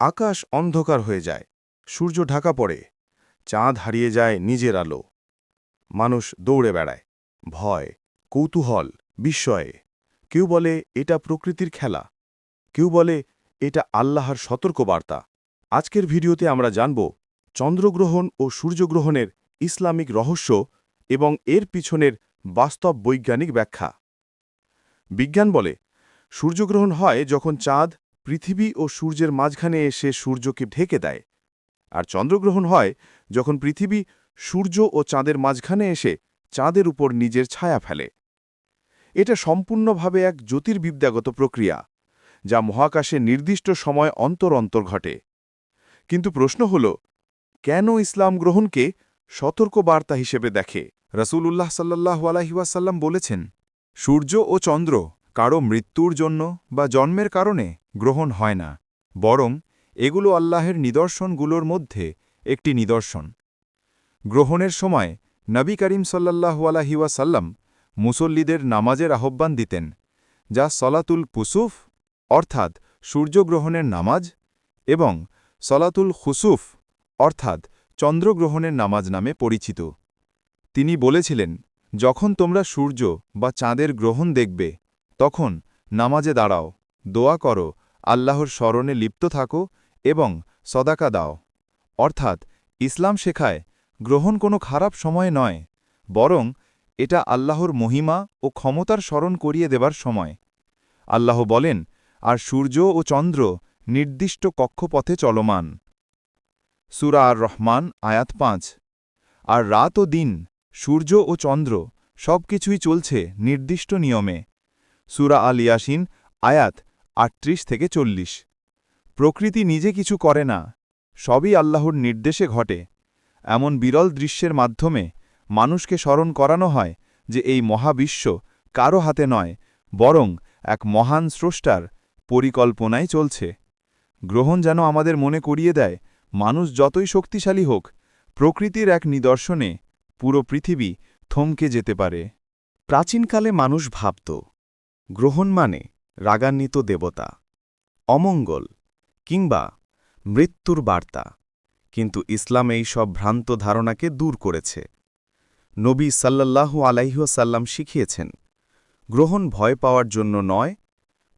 আকাশ অন্ধকার হয়ে যায়, সূর্য ঢাকা পড়ে, চাঁদ হারিয়ে যায় নিজের আলো। মানুষ দৌড়ে বেড়ায়, ভয়, কৌতূহল, বিস্ময়ে। কেউ বলে, এটা প্রকৃতির খেলা। কেউ বলে, এটা আল্লাহর সতর্কবার্তা। আজকের ভিডিওতে আমরা জানব, চন্দ্রগ্রহণ ও সূর্যগ্রহণের ইসলামিক রহস্য এবং এর পিছনের বাস্তব বৈজ্ঞানিক ব্যাখ্যা। বিজ্ঞান বলে, সূর্যগ্রহণ হয় যখন চাঁদ পৃথিবী ও সূর্যের মাঝখানে এসে সূর্যকে ঢেকে দেয়। আর চন্দ্রগ্রহণ হয় যখন পৃথিবী সূর্য ও চাঁদের মাঝখানে এসে চাঁদের উপর নিজের ছায়া ফেলে। এটা সম্পূর্ণভাবে এক জ্যোতির্বিদ্যাগত প্রক্রিয়া, যা মহাকাশে নির্দিষ্ট সময় অন্তর অন্তর ঘটে। কিন্তু প্রশ্ন হল, কেন ইসলাম গ্রহণকে সতর্কবার্তা হিসেবে দেখে? রসুলুল্লাহ সাল্লাহ আলহিউসাল্লাম বলেছেন, সূর্য ও চন্দ্র কারও মৃত্যুর জন্য বা জন্মের কারণে গ্রহণ হয় না, বরং এগুলো আল্লাহের নিদর্শনগুলোর মধ্যে একটি নিদর্শন। গ্রহণের সময় নবী করিম সাল্লাহু আলহিউসাল্লাম মুসল্লিদের নামাজের আহ্বান দিতেন, যা সলাতুল কুসুফ, অর্থাৎ সূর্যগ্রহণের নামাজ, এবং সলাতুল খুসুফ, অর্থাৎ চন্দ্রগ্রহণের নামাজ নামে পরিচিত। তিনি বলেছিলেন, যখন তোমরা সূর্য বা চাঁদের গ্রহণ দেখবে, তখন নামাজে দাঁড়াও, দোয়া করো আল্লাহর স্মরণে লিপ্ত থাকো এবং সদাকা দাও। অর্থাৎ, ইসলাম শেখায়, গ্রহণ কোনো খারাপ সময় নয়, বরং এটা আল্লাহর মহিমা ও ক্ষমতার স্মরণ করিয়ে দেবার সময়। আল্লাহ বলেন, আর সূর্য ও চন্দ্র নির্দিষ্ট কক্ষপথে চলমান। সুরা আর রহমান আয়াত পাঁচ। আর রাত ও দিন, সূর্য ও চন্দ্র সব কিছুই চলছে নির্দিষ্ট নিয়মে। সুরা আল ইয়াসিন আয়াত আটত্রিশ থেকে চল্লিশ। প্রকৃতি নিজে কিছু করে না, সবই আল্লাহর নির্দেশে ঘটে। এমন বিরল দৃশ্যের মাধ্যমে মানুষকে স্মরণ করানো হয় যে এই মহাবিশ্ব কারও হাতে নয়, বরং এক মহান স্রষ্টার পরিকল্পনায় চলছে। গ্রহণ যেন আমাদের মনে করিয়ে দেয়, মানুষ যতই শক্তিশালী হোক, প্রকৃতির এক নিদর্শনে পুরো পৃথিবী থমকে যেতে পারে। প্রাচীনকালে মানুষ ভাবত, গ্রহণ মানে রাগান্বিত দেবতা। অমঙ্গল কিংবা মৃত্যুর বার্তা। কিন্তু ইসলাম এই সব ভ্রান্ত ধারণাকে দূর করেছে। নবী সাল্লাল্লাহু আলাইহাল্লাম শিখিয়েছেন, গ্রহণ ভয় পাওয়ার জন্য নয়,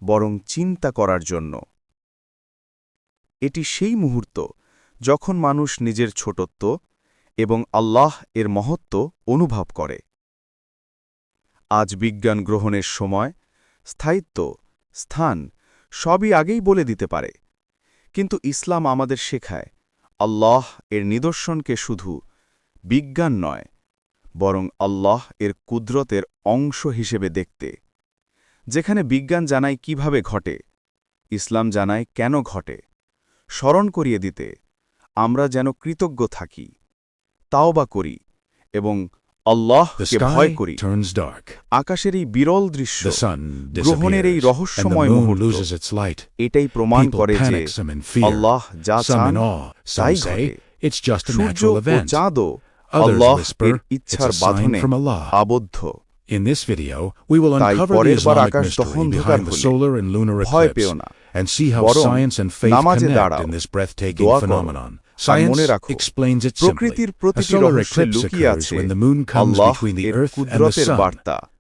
বরং চিন্তা করার জন্য। এটি সেই মুহূর্ত যখন মানুষ নিজের ছোটত্ব এবং আল্লাহ এর মহত্ব অনুভব করে। আজ বিজ্ঞান গ্রহণের সময় স্থায়িত্ব স্থান সবই আগেই বলে দিতে পারে। কিন্তু ইসলাম আমাদের শেখায়, আল্লাহ এর নিদর্শনকে শুধু বিজ্ঞান নয়, বরং আল্লাহ এর কুদরতের অংশ হিসেবে দেখতে। যেখানে বিজ্ঞান জানায় কীভাবে ঘটে, ইসলাম জানায় কেন ঘটে, স্মরণ করিয়ে দিতে আমরা যেন কৃতজ্ঞ থাকি তাও বা করি এবং The আল্লাহকে ভয় করি turns dark. আকাশের এই বিরল দৃশ্য গ্রহণের এই রহস্যময় মুহূর্ত loses its light. এটাই প্রমাণ করে যে আল্লাহ যা চান তাই সূর্য ও চাঁদও আল্লাহ ইচ্ছার বাঁধনে আবদ্ধ In this video, we will uncover the Islamic mystery behind the solar and lunar eclipse and see how science and faith connect in this breathtaking phenomenon. মনে রাখো. প্রকৃতির প্রতিটি রহস্যে লুকিয়ে আছে আল্লাহ কুদরতের. বার্তা